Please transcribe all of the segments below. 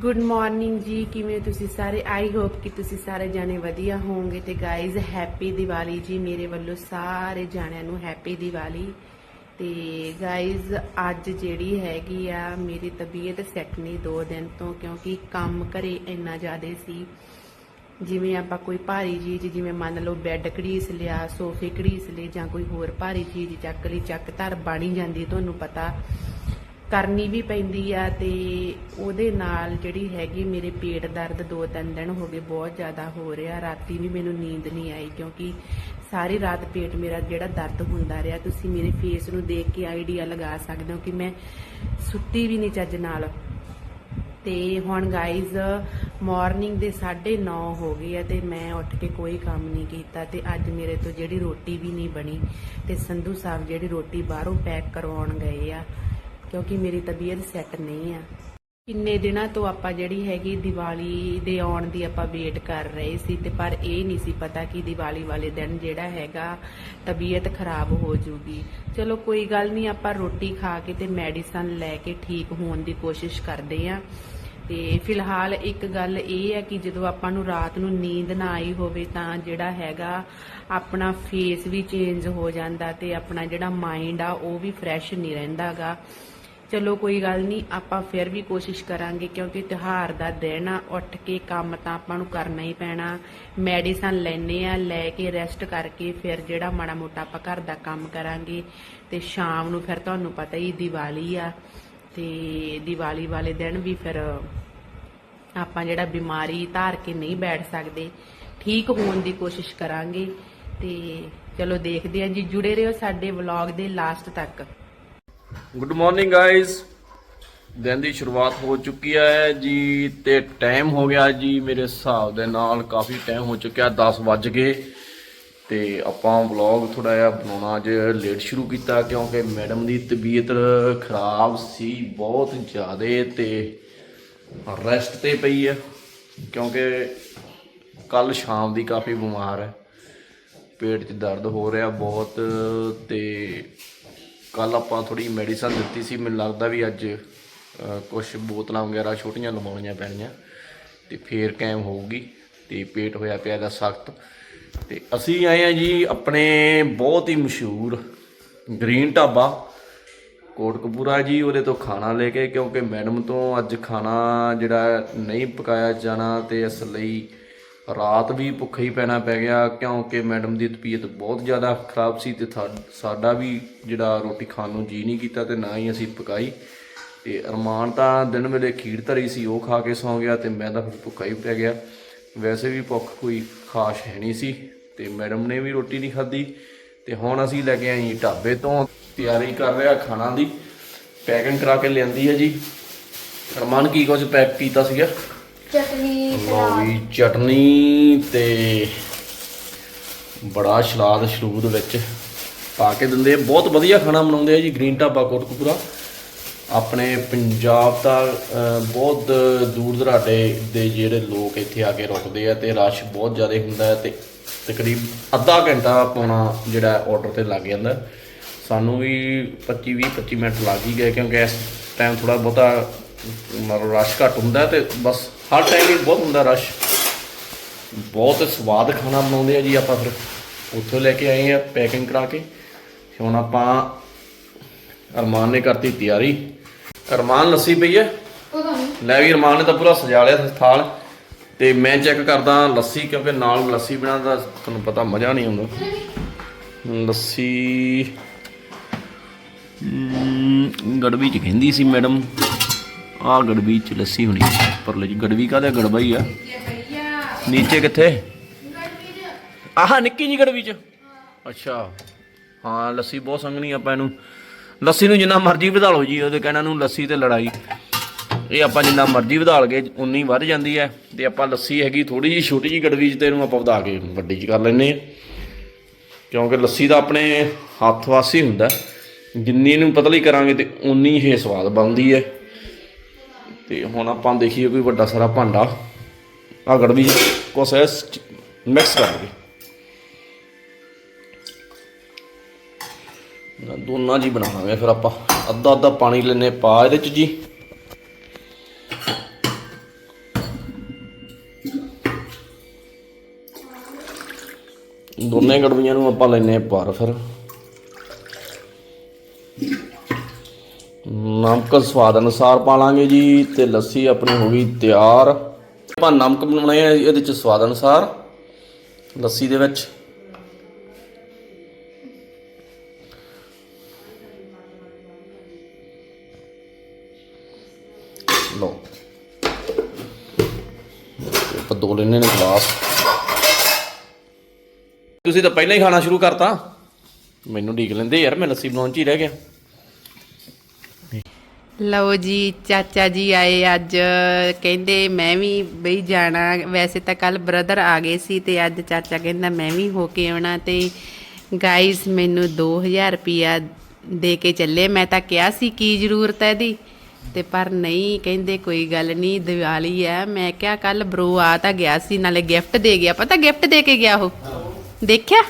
Good morning ਜੀ, ਕਿਵੇਂ ਤੁਸੀਂ ਸਾਰੇ? ਆਈ ਹੋਪ ਕਿ ਤੁਸੀਂ ਸਾਰੇ ਜਾਣੇ ਵਧੀਆ ਹੋਵੋਗੇ ਤੇ ਗਾਇਜ਼ ਹੈਪੀ ਦੀਵਾਲੀ ਜੀ ਮੇਰੇ ਵੱਲੋਂ ਸਾਰੇ ਜਾਣਿਆਂ ਨੂੰ ਹੈਪੀ ਦੀਵਾਲੀ। ਤੇ ਗਾਇਜ਼ ਅੱਜ ਜਿਹੜੀ ਹੈਗੀ ਆ, ਮੇਰੀ ਤਬੀਅਤ ਸੈੱਟ ਨਹੀਂ ਦੋ ਦਿਨ ਤੋਂ ਕਿਉਂਕਿ ਕੰਮ ਘਰੇ ਇੰਨਾ ਜ਼ਿਆਦਾ ਸੀ। ਜਿਵੇਂ ਆਪਾਂ ਕੋਈ ਭਾਰੀ ਚੀਜ਼, ਜਿਵੇਂ ਮੰਨ ਲਓ ਬੈੱਡ ਘੜੀਸ ਲਿਆ, ਸੋਫੇ ਘੜੀਸ ਲਏ ਜਾਂ ਕੋਈ ਹੋਰ ਭਾਰੀ ਚੀਜ਼ ਚੱਕ ਲਈ, ਚੱਕ ਧਰ ਬਣੀ ਜਾਂਦੀ, ਤੁਹਾਨੂੰ ਪਤਾ। ਕਰਨੀ ਵੀ ਪੈਂਦੀ ਆ ਤੇ ਉਹਦੇ ਨਾਲ ਜਿਹੜੀ ਹੈਗੀ ਮੇਰੇ ਪੇਟ ਦਰਦ ਦੋ ਤਿੰਨ ਦਿਨ ਹੋ ਗਏ, ਬਹੁਤ ਜ਼ਿਆਦਾ ਹੋ ਰਿਹਾ। ਰਾਤੀ ਵੀ ਮੈਨੂੰ ਨੀਂਦ ਨਹੀਂ ਆਈ ਕਿਉਂਕਿ ਸਾਰੀ ਰਾਤ ਪੇਟ ਮੇਰਾ ਜਿਹੜਾ ਦਰਦ ਹੁੰਦਾ ਰਿਹਾ, ਤੁਸੀਂ ਮੇਰੇ ਫੇਸ ਨੂੰ ਦੇਖ ਕੇ ਆਈਡੀਆ ਲਗਾ ਸਕਦੇ ਹੋ ਕਿ ਮੈਂ ਸੁੱਤੀ ਵੀ ਨਹੀਂ ਚੱਜ ਨਾਲ। ਤੇ ਹੁਣ ਗਾਈਜ਼ ਮਾਰਨਿੰਗ ਦੇ 9:30 ਹੋ ਗਏ ਆ ਤੇ ਮੈਂ ਉੱਠ ਕੇ ਕੋਈ ਕੰਮ ਨਹੀਂ ਕੀਤਾ ਤੇ ਅੱਜ ਮੇਰੇ ਤੋਂ ਜਿਹੜੀ ਰੋਟੀ ਵੀ ਨਹੀਂ ਬਣੀ ਤੇ ਸੰਧੂ ਸਾਹਿਬ ਜਿਹੜੀ ਰੋਟੀ ਬਾਹਰੋਂ ਪੈਕ ਕਰਵਾਉਣ ਗਏ ਆ ਕਿਉਂਕਿ ਮੇਰੀ ਤਬੀਅਤ ਸੈੱਟ ਨਹੀਂ ਆ। ਕਿੰਨੇ ਦਿਨਾਂ ਤੋਂ ਆਪਾਂ ਜਿਹੜੀ ਹੈਗੀ ਦੀਵਾਲੀ ਦੇ ਆਉਣ ਦੀ ਆਪਾਂ ਵੇਟ ਕਰ ਰਹੇ ਸੀ ਤੇ ਪਰ ਇਹ ਨਹੀਂ ਸੀ ਪਤਾ ਕਿ ਦੀਵਾਲੀ ਵਾਲੇ ਦਿਨ ਜਿਹੜਾ ਹੈਗਾ ਤਬੀਅਤ ਖਰਾਬ ਹੋ ਜੂਗੀ। ਚਲੋ ਕੋਈ ਗੱਲ ਨਹੀਂ, ਆਪਾਂ ਰੋਟੀ ਖਾ ਕੇ ਤੇ ਮੈਡੀਸਨ ਲੈ ਕੇ ਠੀਕ ਹੋਣ ਦੀ ਕੋਸ਼ਿਸ਼ ਕਰਦੇ ਆਂ ਤੇ ਫਿਲਹਾਲ ਇੱਕ ਗੱਲ ਇਹ ਹੈ ਕਿ ਜਦੋਂ ਆਪਾਂ ਨੂੰ ਰਾਤ ਨੂੰ ਨੀਂਦ ਨਾ ਆਈ ਹੋਵੇ ਤਾਂ ਜਿਹੜਾ ਹੈਗਾ ਆਪਣਾ ਫੇਸ ਵੀ ਚੇਂਜ ਹੋ ਜਾਂਦਾ ਤੇ ਆਪਣਾ ਜਿਹੜਾ ਮਾਈਂਡ ਆ ਉਹ ਵੀ ਫਰੈਸ਼ ਨਹੀਂ ਰਹਿੰਦਾਗਾ। ਚਲੋ ਕੋਈ ਗੱਲ ਨਹੀਂ, ਆਪਾਂ ਫਿਰ ਵੀ ਕੋਸ਼ਿਸ਼ ਕਰਾਂਗੇ ਕਿਉਂਕਿ ਤਿਉਹਾਰ ਦਾ ਦਿਨ ਆ, ਉੱਠ ਕੇ ਕੰਮ ਤਾਂ ਆਪਾਂ ਨੂੰ ਕਰਨਾ ਹੀ ਪੈਣਾ। ਮੈਡੀਸਨ ਲੈਣੇ ਆ, ਲੈ ਕੇ ਰੈਸਟ ਕਰਕੇ ਫਿਰ ਜਿਹੜਾ ਮਾੜਾ ਮੋਟਾ ਆਪਾਂ ਘਰ ਦਾ ਕੰਮ ਕਰਾਂਗੇ। ਤੇ ਸ਼ਾਮ ਨੂੰ ਫਿਰ ਤੁਹਾਨੂੰ ਪਤਾ ਹੀ ਦੀਵਾਲੀ ਆ, ਤੇ ਦੀਵਾਲੀ ਵਾਲੇ ਦਿਨ ਵੀ ਫਿਰ ਆਪਾਂ ਜਿਹੜਾ ਬਿਮਾਰੀ ਧਾਰ ਕੇ ਨਹੀਂ ਬੈਠ ਸਕਦੇ, ਠੀਕ ਹੋਣ ਦੀ ਕੋਸ਼ਿਸ਼ ਕਰਾਂਗੇ। ਤੇ ਚਲੋ ਦੇਖਦੇ ਹਾਂ ਜੀ, ਜੁੜੇ ਰਹੋ ਸਾਡੇ ਵਲੌਗ ਦੇ ਲਾਸਟ ਤੱਕ। ਗੁੱਡ ਮਾਰਨਿੰਗ ਗਾਇਸ ਦਿਨ ਦੀ ਸ਼ੁਰੂਆਤ ਹੋ ਚੁੱਕੀ ਹੈ ਜੀ ਤੇ ਟਾਈਮ ਹੋ ਗਿਆ ਜੀ, ਮੇਰੇ ਹਿਸਾਬ ਦੇ ਨਾਲ ਕਾਫੀ ਟਾਈਮ ਹੋ ਚੁੱਕਿਆ 10 ਵੱਜ ਗਏ। ਤੇ ਆਪਾਂ ਵਲੌਗ ਥੋੜਾ ਜਿਹਾ ਬਣਾਉਣਾ ਅੱਜ ਲੇਟ ਸ਼ੁਰੂ ਕੀਤਾ ਕਿਉਂਕਿ ਮੈਡਮ ਦੀ ਤਬੀਅਤ ਖਰਾਬ ਸੀ ਬਹੁਤ ਜ਼ਿਆਦਾ ਤੇ ਰੈਸਟ ਤੇ ਪਈ ਹੈ ਕਿਉਂਕਿ ਕੱਲ ਸ਼ਾਮ ਦੀ ਕਾਫੀ ਬਿਮਾਰ ਹੈ। ਪੇਟ 'ਚ ਦਰਦ ਹੋ ਰਿਹਾ ਬਹੁਤ ਤੇ ਕੱਲ ਆਪਾਂ ਥੋੜੀ ਮੈਡੀਸਨ ਦਿੱਤੀ ਸੀ, ਮੈਨੂੰ ਲੱਗਦਾ ਵੀ ਅੱਜ ਕੁਝ ਬੋਤਲਾਂ ਵਗੈਰਾ ਛੋਟੀਆਂ ਲਵਾਉਣੀਆਂ ਪੈਣੀਆਂ ਤੇ ਫੇਰ ਕਾਇਮ ਹੋਊਗੀ ਤੇ ਪੇਟ ਹੋਇਆ ਪਿਆ ਦਾ ਸਖਤ। ਤੇ ਅਸੀਂ ਆਏ ਆ ਜੀ ਆਪਣੇ ਬਹੁਤ ਹੀ ਮਸ਼ਹੂਰ ਗ੍ਰੀਨ ਢਾਬਾ, ਕੋਟਕਪੂਰਾ ਜੀ, ਉਹਦੇ ਤੋਂ ਖਾਣਾ ਲੈ ਕੇ, ਕਿਉਂਕਿ ਮੈਡਮ ਤੋਂ ਅੱਜ ਖਾਣਾ ਜਿਹੜਾ ਨਹੀਂ ਪਕਾਇਆ ਜਾਣਾ ਤੇ ਇਸ ਲਈ ਰਾਤ ਵੀ ਭੁੱਖਾ ਹੀ ਪੈਣਾ ਪੈ ਗਿਆ, ਕਿਉਂਕਿ ਮੈਡਮ ਦੀ ਤਬੀਅਤ ਬਹੁਤ ਜ਼ਿਆਦਾ ਖਰਾਬ ਸੀ ਤੇ ਥਾ- ਸਾਡਾ ਵੀ ਜਿਹੜਾ ਰੋਟੀ ਖਾਣ ਨੂੰ ਜੀ ਨਹੀਂ ਕੀਤਾ ਤੇ ਨਾ ਹੀ ਅਸੀਂ ਪਕਾਈ। ਤੇ ਅਰਮਾਨ ਤਾਂ ਦਿਨ ਵੇਲੇ ਖੀਰ ਧਰੀ ਸੀ, ਉਹ ਖਾ ਕੇ ਸੌਂ ਗਿਆ ਤੇ ਮੈਂ ਤਾਂ ਫਿਰ ਭੁੱਖਾ ਹੀ ਪੈ ਗਿਆ। ਵੈਸੇ ਵੀ ਭੁੱਖ ਕੋਈ ਖਾਸ ਹੈ ਨਹੀਂ ਸੀ ਤੇ ਮੈਡਮ ਨੇ ਵੀ ਰੋਟੀ ਨਹੀਂ ਖਾਧੀ। ਤੇ ਹੁਣ ਅਸੀਂ ਲੈ ਕੇ ਆਏ ਢਾਬੇ ਤੋਂ, ਤਿਆਰੀ ਕਰ ਰਿਹਾ ਖਾਣਾ ਦੀ। ਪੈਕਿੰਗ ਕਰਾ ਕੇ ਲਿਆਂਦੀ ਹੈ ਜੀ। ਅਰਮਾਨ ਕੀ ਕੁਝ ਪੈਕ ਕੀਤਾ ਸੀਗਾ? ਚਟਨੀ ਲਓ ਵੀ ਚਟਨੀ ਤੇ ਬੜਾ ਸਲਾਦ ਸ਼ਰੂਦ ਵਿੱਚ ਪਾ ਕੇ ਦਿੰਦੇ ਆ। ਬਹੁਤ ਵਧੀਆ ਖਾਣਾ ਬਣਾਉਂਦੇ ਆ ਜੀ, ਗ੍ਰੀਨ ਢਾਬਾ ਕੋਟਕਪੂਰਾ। ਆਪਣੇ ਪੰਜਾਬ ਦਾ ਬਹੁਤ ਦੂਰ ਦਰਾਡੇ ਦੇ ਜਿਹੜੇ ਲੋਕ ਇੱਥੇ ਆ ਕੇ ਰੁਕਦੇ ਆ ਤੇ ਰਸ਼ ਬਹੁਤ ਜ਼ਿਆਦਾ ਹੁੰਦਾ ਹੈ ਤੇ ਤਕਰੀਬ ਅੱਧਾ ਘੰਟਾ ਪੌਣਾ ਜਿਹੜਾ ਆਰਡਰ ਤੇ ਲੱਗ ਜਾਂਦਾ। ਸਾਨੂੰ ਵੀ 25 20 25 ਮਿੰਟ ਲੱਗ ਹੀ ਗਏ ਕਿਉਂਕਿ ਇਸ ਟਾਈਮ ਥੋੜਾ ਬਹੁਤਾ ਮਤਲਬ ਰਸ਼ ਘੱਟ ਹੁੰਦਾ ਹੈ ਤੇ ਬਸ ਹਰ ਟਾਈਮ ਹੀ ਬਹੁਤ ਹੁੰਦਾ ਰਸ਼ ਬਹੁਤ ਸਵਾਦ ਖਾਣਾ ਬਣਾਉਂਦੇ ਆ ਜੀ ਆਪਾਂ ਫਿਰ। ਉੱਥੋਂ ਲੈ ਕੇ ਆਏ ਆ ਪੈਕਿੰਗ ਕਰਾ ਕੇ। ਹੁਣ ਆਪਾਂ ਅਰਮਾਨ ਨੇ ਕਰਤੀ ਤਿਆਰੀ। ਅਰਮਾਨ ਲੱਸੀ ਪਈ ਹੈ ਲੈ ਵੀ ਅਰਮਾਨ ਨੇ ਤਾਂ ਪੂਰਾ ਸਜਾ ਲਿਆ ਥਾਲ। ਤੇ ਮੈਂ ਚੈੱਕ ਕਰਦਾ ਲੱਸੀ ਕਿਉਂਕਿ ਨਾਲ ਲੱਸੀ ਬਿਨਾਂ ਦਾ ਤੁਹਾਨੂੰ ਪਤਾ ਮਜ਼ਾ ਨਹੀਂ ਆਉਂਦਾ। ਲੱਸੀ। ਗੜਵੀ ਚ ਕਹਿੰਦੀ ਸੀ ਮੈਡਮ। ਆਹ ਗੜਵੀ ਚ ਲੱਸੀ ਹੋਣੀ। ਪਰਲੇ ਜੀ, ਗੜਵੀ ਕਾਹਦਾ ਗੜਬਾ ਹੀ ਆ। ਨੀਚੇ ਕਿੱਥੇ? ਆਹ, ਨਿੱਕੀ ਜੀ ਗੜਵੀ ਚ। ਅੱਛਾ। ਹਾਂ, ਲੱਸੀ ਬਹੁਤ ਸੰਘਣੀ ਆਪਾਂ ਇਹਨੂੰ। ਲੱਸੀ ਨੂੰ ਜਿੰਨਾ ਮਰਜ਼ੀ ਵਧਾ ਲਓ ਜੀ, ਉਹਦੇ ਕਹਿਣਾ ਨੂੰ ਲੱਸੀ ਤੇ ਲੜਾਈ। ਇਹ ਆਪਾਂ ਜਿੰਨਾ ਮਰਜ਼ੀ ਵਧਾ ਲਗੇ ਉਨੀ ਵੱਧ ਜਾਂਦੀ ਹੈ। ਤੇ ਆਪਾਂ ਲੱਸੀ ਹੈਗੀ ਥੋੜੀ ਜੀ ਛੋਟੀ ਜੀ ਗੜਵੀ ਚ ਤੇ ਇਹਨੂੰ ਆਪਾਂ ਵਧਾ ਕੇ ਵੱਡੀ ਚ ਕਰ ਲੈਨੇ ਆ ਕਿਉਂਕਿ ਲੱਸੀ ਦਾ ਆਪਣੇ ਹੱਥ ਵਾਸੀ ਹੁੰਦਾ। ਜਿੰਨੀ ਇਹਨੂੰ ਪਤਲੀ ਕਰਾਂਗੇ ਤੇ ਉਨੀ ਹੀ ਸਵਾਦ ਬਣਦੀ ਹੈ। ਤੇ ਹੁਣ ਆਪਾਂ ਦੇਖੀਏ ਕੋਈ ਵੱਡਾ ਸਾਰਾ ਭਾਂਡਾ। ਆ ਗੜਵੀ ਕੁਛ ਮਿਕਸ ਕਰਾਂਗੇ। ਦੋਨਾਂ ਜੀ ਬਣਾਵਾਂਗੇ ਫਿਰ ਆਪਾਂ। ਅੱਧਾ ਅੱਧਾ ਪਾਣੀ ਲੈਨੇ ਪਾ ਇਹਦੇ ਚ ਜੀ। ਦੋਨੇ ਗੜਵੀਆਂ ਨੂੰ ਆਪਾਂ ਲੈਨੇ ਪਰ ਫਿਰ। ਨਮਕ ਸਵਾਦ ਅਨੁਸਾਰ ਪਾ ਲਾਂਗੇ ਜੀ ਤੇ ਲੱਸੀ ਆਪਣੀ ਹੋ ਗਈ ਤਿਆਰ। ਆਪਾਂ ਨਮਕ ਬਣਾਉਣੇ ਆ ਇਹਦੇ ਚ ਸਵਾਦ ਅਨੁਸਾਰ, ਲੱਸੀ ਦੇ ਵਿੱਚ। ਲਓ। ਆਪਾਂ ਦੋ ਲੈਣੇ ਨੇ ਗਲਾਸ। ਤੁਸੀਂ ਤਾਂ ਪਹਿਲਾਂ ਹੀ ਖਾਣਾ ਸ਼ੁਰੂ ਕਰਤਾ। ਮੈਨੂੰ ਢੀਕ ਲੈਂਦੇ ਯਾਰ, ਮੈਂ ਲੱਸੀ ਬਣਾਉਣ ਚ ਹੀ ਰਹਿ ਗਿਆ। ਲਓ ਜੀ, ਚਾਚਾ ਜੀ ਆਏ ਅੱਜ। ਕਹਿੰਦੇ ਮੈਂ ਵੀ ਬਈ ਜਾਣਾ। ਵੈਸੇ ਤਾਂ ਕੱਲ ਬ੍ਰਦਰ ਆ ਗਏ ਸੀ ਤੇ ਅੱਜ ਚਾਚਾ ਕਹਿੰਦਾ ਮੈਂ ਵੀ ਹੋ ਕੇ ਆਉਣਾ ਤੇ ਗਾਇਸ ਮੈਨੂੰ 2000 ਰੁਪਿਆ ਦੇ ਕੇ ਚੱਲੇ। ਮੈਂ ਤਾਂ ਕਿਹਾ ਸੀ ਕੀ ਜ਼ਰੂਰਤ ਹੈ ਇਹਦੀ? ਤੇ ਪਰ ਨਹੀਂ, ਕਹਿੰਦੇ ਕੋਈ ਗੱਲ ਨਹੀਂ, ਦੀਵਾਲੀ ਹੈ। ਮੈਂ ਕਿਹਾ ਕੱਲ ਬਰੋ ਆ ਤਾਂ ਗਿਆ ਸੀ, ਨਾਲੇ ਗਿਫਟ ਦੇ ਗਿਆ। ਪਤਾ ਗਿਫਟ ਦੇ ਕੇ ਗਿਆ ਉਹ? ਦੇਖਿਆ?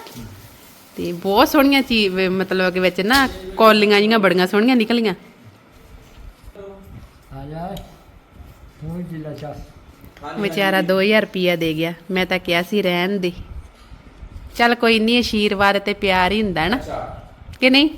ਤੇ ਬਹੁਤ ਸੋਹਣੀਆਂ ਚੀਜ਼, ਮਤਲਬ ਕਿ ਵਿੱਚ ਨਾ ਕੌਲੀਆਂ ਜੀਆਂ ਬੜੀਆਂ ਸੋਹਣੀਆਂ ਨਿਕਲੀਆਂ। ਆ ਜਾ ਤੂੰ ਜਿਲਾ ਦੇ ਗਿਆ। ਮੈਂ ਤਾਂ ਕਿਹਾ ਸੀ ਰਹਿਣ ਦੇ। ਚੱਲ ਕੋਈ ਨਹੀਂ ਅਸ਼ੀਰਵਾਦ ਤੇ ਪਿਆਰ ਹੀ ਹੁੰਦਾ ਨਾ। ਕਿ ਨਹੀਂ?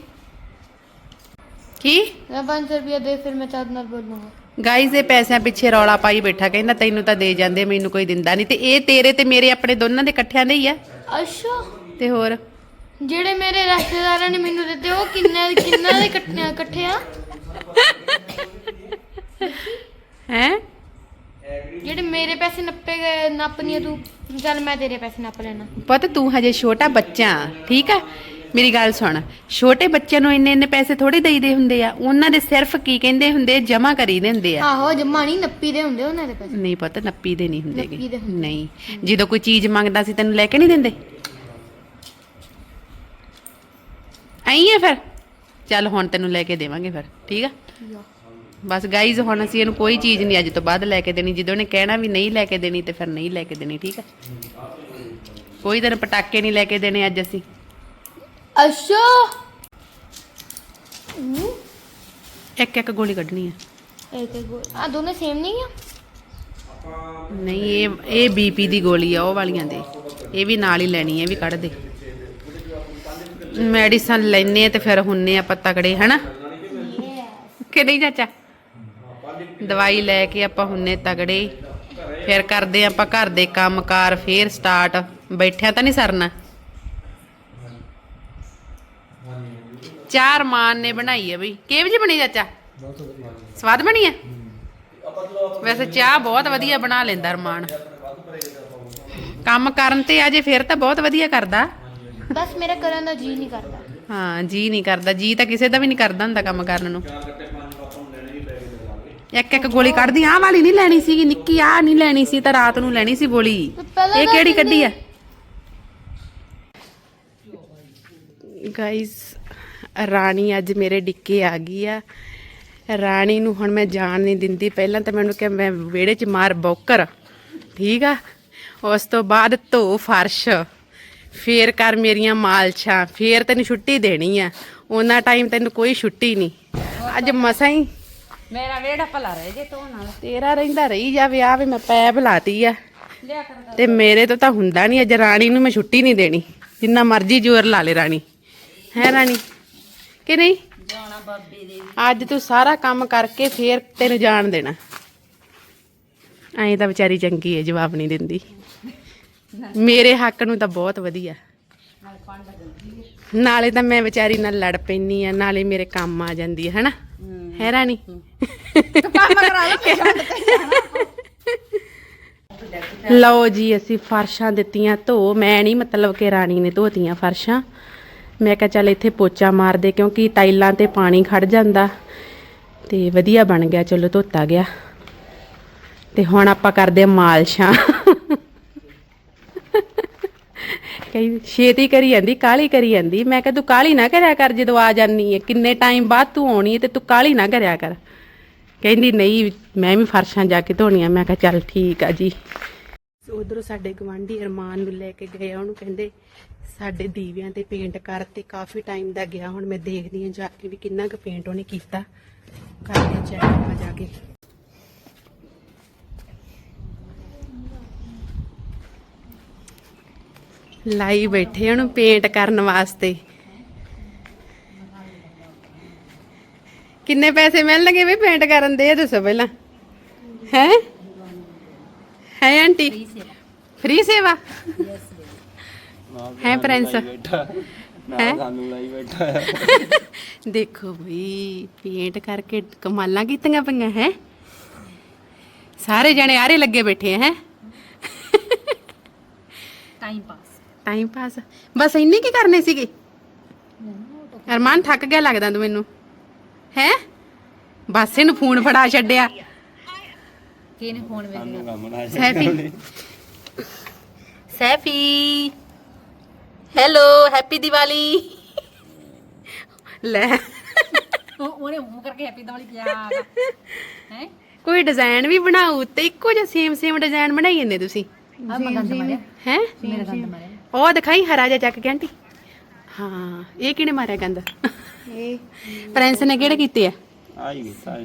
ਕੀ? ਮੈਂ 500 ਰੁਪਏ ਦੇ ਫਿਰ ਮੈਂ ਚਾਦ ਨਾਲ ਬੋਲੂੰਗਾ। ਗਾਈਜ਼ ਇਹ ਪੈਸਿਆਂ ਪਿੱਛੇ ਰੌਲਾ ਪਾਈ ਬੈਠਾ ਕਹਿੰਦਾ ਤੈਨੂੰ ਤਾਂ ਦੇ ਜਾਂਦੇ ਮੈਨੂੰ ਕੋਈ ਦਿੰਦਾ ਨਹੀਂ ਤੇ ਇਹ ਤੇਰੇ ਤੇ ਮੇਰੇ ਆਪਣੇ ਦੋਨਾਂ ਦੇ ਇਕੱਠਿਆਂ ਦੇ ਹੀ ਆ। ਅੱਛਾ। ਤੇ ਹੋਰ? ਜਿਹੜੇ ਮੇਰੇ ਰਿਸ਼ਤੇਦਾਰਾਂ ਨੇ ਮੈਨੂੰ ਦਿੱਤੇ ਉਹ ਕਿੰਨੇ ਕਿੰਨਾ ਦੇ ਇਕੱਠੇ ਆ? ਹੈ? ਜਿਹੜੇ ਮੇਰੇ ਪੈਸੇ ਨੱਪੇ ਗਏ ਨੱਪਨੀਆਂ ਤੂੰ ਚੱਲ ਮੈਂ ਤੇਰੇ ਪੈਸੇ ਨੱਪ ਲੈਣਾ। ਪਤਾ ਤੂੰ ਹਜੇ ਛੋਟਾ ਬੱਚਾ ਠੀਕ ਆ? ਮੇਰੀ ਗੱਲ ਸੁਣ ਛੋਟੇ ਬੱਚਿਆਂ ਨੂੰ ਇੰਨੇ ਇੰਨੇ ਪੈਸੇ ਥੋੜੀ ਦੇਈਦੇ ਹੁੰਦੇ ਆ? ਉਹਨਾਂ ਦੇ ਸਿਰਫ ਕੀ ਕਹਿੰਦੇ ਹੁੰਦੇ? ਜਮਾ ਕਰੀਦੇ ਹੁੰਦੇ ਆ। ਆਹੋ ਜਮਾ ਨਹੀਂ ਨੱਪੀ ਦੇ ਹੁੰਦੇ ਉਹਨਾਂ ਦੇ ਪੈਸੇ। ਨਹੀਂ ਪਤਾ ਨੱਪੀ ਦੇ ਨਹੀਂ ਹੁੰਦੇ ਨੱਪੀ ਦੇ ਹੁੰਦੇ। ਨਹੀਂ। ਜਦੋਂ ਕੋਈ ਚੀਜ਼ ਮੰਗਦਾ ਸੀ ਤੈਨੂੰ ਲੈ ਕੇ ਨਹੀਂ ਦਿੰਦੇ? ਆਈ ਹੈ ਫਿਰ? ਚੱਲ ਹੁਣ ਤੈਨੂੰ ਲੈ ਕੇ ਦੇਵਾਂਗੇ ਫਿਰ ਠੀਕ ਆ। ਬਸ ਗਾਈਜ਼ ਹੁਣ ਅਸੀਂ ਇਹਨੂੰ ਕੋਈ ਚੀਜ਼ ਨਹੀਂ ਅੱਜ ਤੋਂ ਬਾਅਦ ਲੈ ਕੇ ਦੇਣੀ। ਜਦੋਂ ਇਹਨੇ ਕਹਿਣਾ ਵੀ ਨਹੀਂ ਲੈ ਕੇ ਦੇਣੀ ਤੇ ਫਿਰ ਨਹੀਂ ਲੈ ਕੇ ਦੇਣੀ ਠੀਕ ਆ ਕੋਈ ਦਿਨ ਪਟਾਕੇ ਨਹੀਂ ਲੈ ਕੇ ਦੇਣੇ ਅੱਜ ਅਸੀਂ। ਅੱਛਾ। ਇੱਕ ਇੱਕ ਗੋਲੀ ਕੱਢਣੀ ਆ ਇੱਕ ਇੱਕ ਆ ਦੋਨੇ ਸੇਮ ਨਹੀਂ ਆ? ਨਹੀਂ ਇਹ ਇਹ ਬੀਪੀ ਦੀ ਗੋਲੀ ਆ ਉਹ ਵਾਲੀਆਂ ਦੇ। ਇਹ ਵੀ ਨਾਲ ਹੀ ਲੈਣੀ ਹੈ ਵੀ ਕੱਢ ਦੇ। ਮੈਡੀਸਨ ਆ ਤੇ ਫਿਰ ਹੁੰਨੇ ਆਪਾਂ ਤਕੜੇ ਹਨਾ? ਕਿ ਨਹੀਂ ਚਾਚਾ? ਦਵਾਈ ਲੈ ਕੇ ਆਪਾਂ ਹੁੰਨੇ ਤਗੜੇ। ਫਿਰ ਕਰਦੇ ਆਪਾਂ ਘਰ ਦੇ ਕੰਮਕਾਰ ਫੇਰ ਸਟਾਰਟ ਬੈਠਿਆ ਤਾਂ ਨਹੀਂ ਸਰਨਾ। ਚਾਰ ਮਾਨ ਨੇ ਬਣਾਈ ਹੈ ਬਈ। ਕਿਵੇਂ ਜੀ ਬਣੀ ਚਾਚਾ? ਸਵਾਦ ਬਣੀ ਹੈ ਵੈਸੇ ਚਾਹ ਬਹੁਤ ਵਧੀਆ ਬਣਾ ਲੈਂਦਾ ਰਮਾਨ। ਕੰਮ ਕਰਨ ਤੇ ਅਜੇ ਫਿਰ ਤਾਂ ਬਹੁਤ ਵਧੀਆ ਕਰਦਾ। ਬਸ ਮੇਰਾ ਕਰਨ ਦਾ ਜੀ ਨਹੀਂ ਕਰਦਾ। ਹਾਂ ਜੀ ਨਹੀਂ ਕਰਦਾ। ਜੀ ਤਾਂ ਕਿਸੇ ਦਾ ਵੀ ਨਹੀਂ ਕਰਦਾ ਹੁੰਦਾ ਕੰਮ ਕਰਨ ਨੂੰ। ਇੱਕ ਇੱਕ ਗੋਲੀ ਕੱਢਦੀ ਆਹ ਵਾਲੀ ਨਹੀਂ ਲੈਣੀ ਸੀਗੀ ਨਿੱਕੀ ਆਹ ਨਹੀਂ ਲੈਣੀ ਸੀ ਤਾਂ ਰਾਤ ਨੂੰ ਲੈਣੀ ਸੀ ਗੋਲੀ। ਇਹ ਕਿਹੜੀ ਕੱਢੀ ਆ? ਗਾਇਸ ਰਾਣੀ ਅੱਜ ਮੇਰੇ ਡਿੱਕੇ ਆ ਗਈ ਆ। ਰਾਣੀ ਨੂੰ ਹੁਣ ਮੈਂ ਜਾਣ ਨਹੀਂ ਦਿੰਦੀ। ਪਹਿਲਾਂ ਤਾਂ ਮੈਨੂੰ ਕਿ ਮੈਂ ਵਿਹੜੇ 'ਚ ਮਾਰ ਬੌਕਰ। ਠੀਕ ਆ? ਉਸ ਤੋਂ ਬਾਅਦ ਧੋ ਫਰਸ਼। ਫੇਰ ਕਰ ਮੇਰੀਆਂ ਮਾਲਸ਼ਾਂ ਫੇਰ ਤੈਨੂੰ ਛੁੱਟੀ ਦੇਣੀ ਆ। ਉਹਨਾਂ ਟਾਈਮ ਤੈਨੂੰ ਕੋਈ ਛੁੱਟੀ ਨਹੀਂ। ਅੱਜ ਮਸਾਂ ਹੀ ਮੇਰਾ ਵੇੜਾ ਭਲਾ ਰਹਿ ਜੇ ਤੋਂ ਨਾਲ। ਤੇਰਾ ਰਹਿੰਦਾ ਰਹੀ ਜਾਵੇ ਆ ਵੀ ਮੈਂ ਪੈਪ ਲਾਤੀ ਆ। ਲਿਆ ਕਰ ਤੇ ਮੇਰੇ ਤੋਂ ਤਾਂ ਹੁੰਦਾ ਨਹੀਂ ਅੱਜ ਰਾਣੀ ਨੂੰ ਮੈਂ ਛੁੱਟੀ ਨਹੀਂ ਦੇਣੀ। ਜਿੰਨਾ ਮਰਜ਼ੀ ਜ਼ੋਰ ਲਾ ਲੇ ਰਾਣੀ। ਹੈ ਰਾਣੀ? ਕਿ ਨਹੀਂ? ਜਾਣਾ ਬਾਬੇ ਦੇ ਅੱਜ ਤੂੰ ਸਾਰਾ ਕੰਮ ਕਰਕੇ ਫੇਰ ਤੈਨੂੰ ਜਾਣ ਦੇਣਾ। ਐਂ ਤਾਂ ਵਿਚਾਰੀ ਚੰਗੀ ਹੈ ਜਵਾਬ ਨਹੀਂ ਦਿੰਦੀ। ਮੇਰੇ ਹੱਕ ਨੂੰ ਤਾਂ ਬਹੁਤ ਵਧੀਆ। ਨਾਲੇ ਤਾਂ ਮੈਂ ਵਿਚਾਰੀ ਨਾਲ ਲੜ ਪੈਣੀ ਆ ਨਾਲੇ ਮੇਰੇ ਕੰਮ ਆ ਜਾਂਦੀ ਹੈ ਹਨਾ? ਹੈ। ਰਾਣੀ? ਲਓ ਜੀ, ਅਸੀਂ ਫਰਸ਼ਾਂ ਦਿੱਤੀਆਂ ਧੋ। ਮੈਂ ਨਹੀਂ, ਮਤਲਬ ਕਿ ਰਾਣੀ ਨੇ ਧੋਤੀਆਂ ਫਰਸ਼ਾਂ। ਮੈਂ ਕਿਹਾ ਚੱਲ ਇੱਥੇ ਪੋਚਾ ਮਾਰ ਕਿਉਂਕਿ ਟਾਈਲਾਂ ਤੇ ਪਾਣੀ ਖੜ ਜਾਂਦਾ। ਤੇ ਵਧੀਆ ਬਣ ਗਿਆ, ਚਲੋ ਧੋਤਾ ਗਿਆ। ਤੇ ਹੁਣ ਆਪਾਂ ਕਰਦੇ ਆ ਮਾਲਸ਼ਾਂ। ਕਈ ਛੇਤੀ ਕਰੀ ਜਾਂਦੀ ਕਾਲੀ ਕਰੀ ਜਾਂਦੀ। ਮੈਂ ਕਿਹਾ, ਤੂੰ ਕਾਲੀ ਨਾ ਕਰਿਆ ਕਰ ਜਦੋਂ ਆ ਜਾਨੀ ਹੈ ਕਿੰਨੇ ਟਾਈਮ ਬਾਅਦ ਤੂੰ ਆਉਣੀ ਹੈ ਤੇ ਤੂੰ ਕਾਲੀ ਨਾ ਕਰਿਆ ਕਰ? ਕਹਿੰਦੀ, ਨਹੀਂ, ਮੈਂ ਵੀ ਫਰਸ਼ਾਂ ਜਾ ਕੇ ਧੋਣੀਆਂ। ਮੈਂ ਕਿਹਾ, ਚੱਲ ਠੀਕ ਆ ਜੀ। ਉਧਰੋਂ ਸਾਡੇ ਗਵਾਂਢੀ ਅਰਮਾਨ ਨੂੰ ਲੈ ਕੇ ਗਏ ਉਹਨੂੰ ਕਹਿੰਦੇ, ਸਾਡੇ ਦੀਵਿਆਂ ਤੇ ਪੇਂਟ ਕਰ ਤੇ ਕਾਫੀ ਟਾਈਮ ਦਾ ਗਿਆ। ਹੁਣ ਮੈਂ ਦੇਖਦੀ ਹਾਂ ਜਾ ਕੇ ਵੀ ਕਿੰਨਾ ਕੁ ਪੇਂਟ ਉਹਨੇ ਕੀਤਾ। ਕਰਦੇ ਚੈੱਕ ਆਪਾਂ ਜਾ ਕੇ। ਲਾਈ ਬੈਠੇ ਉਹਨੂੰ ਪੇਂਟ ਕਰਨ ਵਾਸਤੇ। ਕਿੰਨੇ ਪੈਸੇ ਮਿਲਣਗੇ ਵੀ ਪੇਂਟ ਕਰਨ ਦੇ ਇਹ ਦੱਸੋ ਪਹਿਲਾਂ? ਹੈ? ਹੈ ਆਂਟੀ? ਫ੍ਰੀ ਸੇਵਾ। ਹੈ ਪ੍ਰਿੰਸ ਹੈ? ਸਾਨੂੰ ਲਾਈ ਬੈਠਾ। ਦੇਖੋ ਬਈ ਪੇਂਟ ਕਰਕੇ ਕਮਾਲਾਂ ਕੀਤੀਆਂ ਪਈਆਂ ਹੈ? ਸਾਰੇ ਜਣੇ ਆਰੇ ਲੱਗੇ ਬੈਠੇ ਹੈ? ਟਾਈਮ ਪਾਸ ਟਾਈਮ ਪਾਸ ਬਸ ਇੰਨੇ ਕੀ ਕਰਨੇ ਸੀਗੇ? ਅਰਮਾਨ ਥੱਕ ਗਿਆ ਲੱਗਦਾ ਤੂੰ ਮੈਨੂੰ। ਹੈ? ਬਸ ਇਹਨੂੰ ਫੋਨ ਫੜਾ ਛੱਡਿਆ। ਕਿਹਨੇ ਫੋਨ ਵੇਚਿਆ Saifi. Saifi. Hello happy Diwali. ਲੈ। ਉਹਨੇ ਮੂੰਹ ਕਰਕੇ ਹੈਪੀ ਦਿਵਾਲੀ ਕਿਹਾ ਹੈ? ਕੋਈ ਡਿਜ਼ਾਈਨ ਵੀ ਬਣਾਓ ਤੇ ਇੱਕੋ ਜਿਹਾ ਸੇਮ ਸੇਮ ਡਿਜ਼ਾਈਨ ਬਣਾਈ ਜਾਂਦੇ ਤੁਸੀਂ। ਆ ਮਾਰਿਆ। ਹੈ? ਮੇਰੇ ਗੰਦ ਮਾਰਿਆ ਉਹ ਦਿਖਾਈ ਹਰਾ ਜਿਹਾ ਚੱਕ ਕੇ ਆਂਟੀ। ਹਾਂ ਇਹ ਕਿਹਨੇ ਮਾਰਿਆ ਗੰਦ? ਇਹ ਪ੍ਰਿੰਸ ਨੇ ਕਿਹੜੇ ਕੀਤੇ ਆ?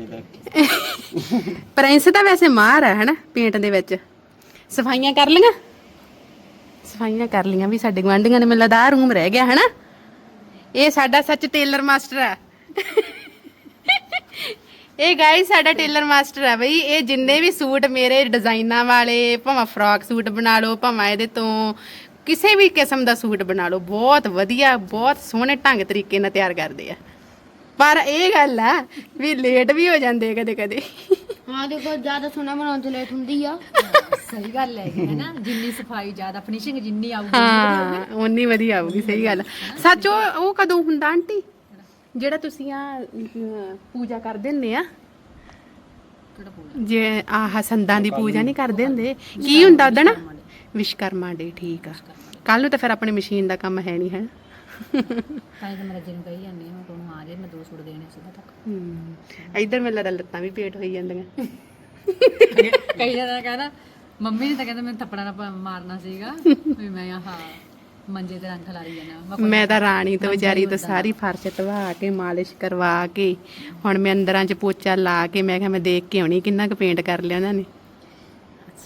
ਤੱਕ ਪ੍ਰਿੰਸ ਤਾਂ ਵੈਸੇ ਮਾਰ ਹੈ ਹਨਾ ਪੇਂਟ ਦੇ ਵਿੱਚ। ਸਫਾਈਆਂ ਕਰ ਲਈਆਂ? ਸਫਾਈਆਂ ਕਰ ਲਈਆਂ ਵੀ ਸਾਡੇ ਗਵਾਂਢੀਆਂ ਨੇ ਮੈਨੂੰ ਲੱਗਦਾ ਰੂਮ ਰਹਿ ਗਿਆ ਹਨਾ। ਇਹ ਸਾਡਾ ਸੱਚ ਟੇਲਰ ਮਾਸਟਰ ਆ। ਇਹ ਗਾਇਸ ਸਾਡਾ ਟੇਲਰ ਮਾਸਟਰ ਆ ਬਈ। ਇਹ ਜਿੰਨੇ ਵੀ ਸੂਟ ਮੇਰੇ ਡਿਜ਼ਾਈਨਾਂ ਵਾਲੇ ਭਾਵੇਂ ਫਰਾਕ ਸੂਟ ਬਣਾ ਲਓ ਭਾਵੇਂ ਇਹਦੇ ਤੋਂ ਕਿਸੇ ਵੀ ਕਿਸਮ ਦਾ ਸੂਟ ਬਣਾ ਲਓ ਬਹੁਤ ਵਧੀਆ ਬਹੁਤ ਸੋਹਣੇ ਢੰਗ ਤਰੀਕੇ ਨਾਲ ਤਿਆਰ ਕਰਦੇ ਆ। ਪਰ ਇਹ ਗੱਲ ਆ ਵੀ ਲੇਟ ਵੀ ਹੋ ਜਾਂਦੇ ਕਦੇ ਕਦੇ ਹਾਂ ਦੇਖੋ ਜ਼ਿਆਦਾ ਸੋਨਾ ਬਣਾਉਣ ਚ ਲੇਟ ਹੁੰਦੀ ਆ। ਸਹੀ ਗੱਲ ਹੈ ਹੈ ਨਾ? ਜਿੰਨੀ ਸਫ਼ਾਈ ਜ਼ਿਆਦਾ ਫਿਨਿਸ਼ਿੰਗ ਜਿੰਨੀ ਆਊਗੀ ਹਾਂ ਉਨੀ ਵਧੀਆ ਆਊਗੀ ਸਹੀ ਗੱਲ ਆ। ਸੱਚ ਉਹ ਉਹ ਕਦੋਂ ਹੁੰਦਾ ਆਂਟੀ? ਜਿਹੜਾ ਤੁਸੀਂ ਆ ਪੂਜਾ ਕਰਦੇ ਹੁੰਦੇ ਆ? ਜੇ ਆਹ ਸੰਦਾਂ ਦੀ ਪੂਜਾ ਨਹੀਂ ਕਰਦੇ ਹੁੰਦੇ ਕੀ ਹੁੰਦਾ ਉਹਦਾ ਨਾ? ਵਿਸ਼ਕਰਮਾ ਡੇ ਠੀਕ ਆ। ਕੱਲ ਨੂੰ ਤਾਂ ਫਿਰ ਆਪਣੀ ਮਸ਼ੀਨ ਦਾ ਕੰਮ ਹੈ ਨਹੀਂ ਹੈ। ਤਾਂ ਹੀ ਤਾਂ ਮੇਰਾ ਜਿੰਨ ਕਹੀ ਜਾਂਦੀ ਹਾਂ ਤੁਹਾਨੂੰ ਆ ਜੇ ਮੈਂ ਦੋ ਸੂਟ ਦੇਣੇ ਸਿੱਧਾ ਤੱਕ। ਹੂੰ ਇਧਰ ਮੇਰੇ ਲੱਗਦਾ ਲੱਤਾਂ ਵੀ ਪੇਟ ਹੋਈ ਜਾਂਦੀਆਂ। ਕਈ ਜਣਾ ਕਹਿੰਦਾ ਮੰਮੀ ਨੇ ਤਾਂ ਕਹਿੰਦਾ ਮੈਨੂੰ ਥੱਪੜਾ ਨਾ ਮਾਰਨਾ ਸੀਗਾ ਵੀ ਮੈਂ ਆਹ ਮੰਜੇ ਤੇ ਰੰਗ ਖਲਾਰੀ ਜਾਣਾ ਮੈਂ ਮੈਂ ਤਾਂ ਰਾਣੀ ਤੋਂ ਵਿਚਾਰੀ ਤੋਂ ਸਾਰੀ ਫਰਸ਼ ਧਵਾ ਕੇ ਮਾਲਿਸ਼ ਕਰਵਾ ਕੇ ਹੁਣ ਮੈਂ ਅੰਦਰਾਂ 'ਚ ਪੋਚਾ ਲਾ ਕੇ ਮੈਂ ਕਿਹਾ ਮੈਂ ਦੇਖ ਕੇ ਆਉਣੀ ਕਿੰਨਾ ਕੁ ਪੇਂਟ ਕਰ ਲਿਆ ਉਹਨਾਂ ਨੇ।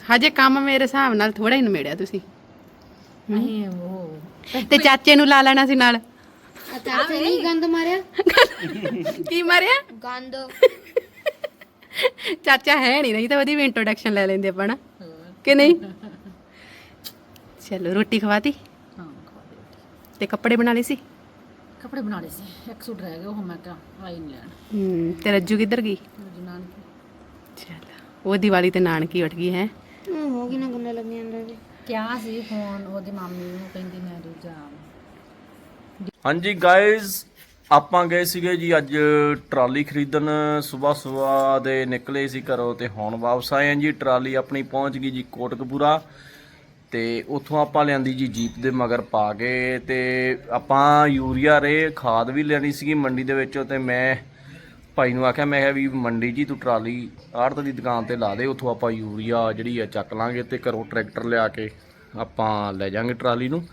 ਹਜੇ ਕੰਮ ਮੇਰੇ ਹਿਸਾਬ ਨਾਲ ਥੋੜਾ ਹੀ ਨਿਮੇੜਿਆ ਤੁਸੀਂ। ਨਹੀਂ ਉਹ। ਤੇ ਚਾਚੇ ਨੂੰ ਲਾ ਲੈਣਾ ਸੀ ਨਾਲ। ਚਾਚੇ ਨੇ ਗੰਦ ਮਾਰਿਆ? ਕੀ ਮਾਰਿਆ? ਗੰਦ। ਚਾਚਾ ਹੈ ਨਹੀਂ ਨਹੀਂ ਤਾਂ ਉਹਦੀ ਵੀ ਇੰਟਰੋਡਕਸ਼ਨ ਲੈ ਲੈਂਦੇ ਆਪਾਂ ਨਾ। ਕਿ ਨਹੀਂ? ਚਲੋ ਰੋਟੀ ਖਵਾਤੀ? ਹਾਂ ਖਵਾ ਦੇ। ਤੇ ਕੱਪੜੇ ਬਣਾ ਲਏ ਸੀ? ਕੱਪੜੇ ਬਣਾ ਲਏ ਸੀ। ਇੱਕ ਸੂਟ ਰਹਿ ਗਿਆ ਉਹ ਮੈਂ ਕਿਹਾ ਆਈ ਨਹੀਂ ਲੈਣ। ਹੂੰ ਤੇ ਰੱਜੂ ਕਿੱਧਰ ਗਈ? ਜਨਾਨ ਚਲ ਉਹ ਦੀਵਾਲੀ ਤੇ ਨਾਨਕੀ ਉੱਠ ਗਈ ਹੈ। ਹੂੰ ਹੋ ਗਈ ਨਾ ਗੰਦਾ ਲੱਗਿਆ ਅੰਦਰ ਦੇ। ਕਿਆ ਸੀ ਫੋਨ ਉਹਦੀ ਮਾਮੀ ਨੂੰ ਕਹਿੰਦੀ ਮੈਂ ਦੂਜਾ ਹਾਂਜੀ ਗਾਇਜ਼ ਆਪਾਂ ਗਏ ਸੀਗੇ ਜੀ ਅੱਜ ਟਰਾਲੀ ਖਰੀਦਣ। ਸਵੇਰ ਸਵੇਰ ਦੇ ਨਿਕਲੇ ਸੀ ਘਰੋਂ ਤੇ ਹੁਣ ਵਾਪਸ ਆਏ ਹਾਂ ਜੀ। ਟਰਾਲੀ ਆਪਣੀ ਪਹੁੰਚ ਗਈ ਜੀ ਕੋਟਕਪੂਰਾ। ਤੇ ਉੱਥੋਂ ਆਪਾਂ ਲਿਆਂਦੀ ਜੀ ਜੀਪ ਦੇ ਮਗਰ ਪਾ ਕੇ। ਤੇ ਆਪਾਂ ਯੂਰੀਆ ਰੇ ਖਾਦ ਵੀ ਲੈਣੀ ਸੀਗੀ ਮੰਡੀ ਦੇ ਵਿੱਚੋਂ ਤੇ ਮੈਂ ਭਾਈ ਨੂੰ ਆਖਿਆ, ਮੈਂ ਕਿਹਾ ਵੀ ਮੰਡੀ ਜੀ ਤੂੰ ਟਰਾਲੀ ਆੜਤ ਦੀ ਦੁਕਾਨ ਤੇ ਲਾ ਦੇ, ਉੱਥੋਂ ਆਪਾਂ ਯੂਰੀਆ ਜਿਹੜੀ ਆ ਚੱਕ ਲਾਂਗੇ ਤੇ ਘਰੋਂ ਟਰੈਕਟਰ ਲਿਆ ਕੇ ਆਪਾਂ ਲੈ ਜਾਾਂਗੇ ਟਰਾਲੀ ਨੂੰ।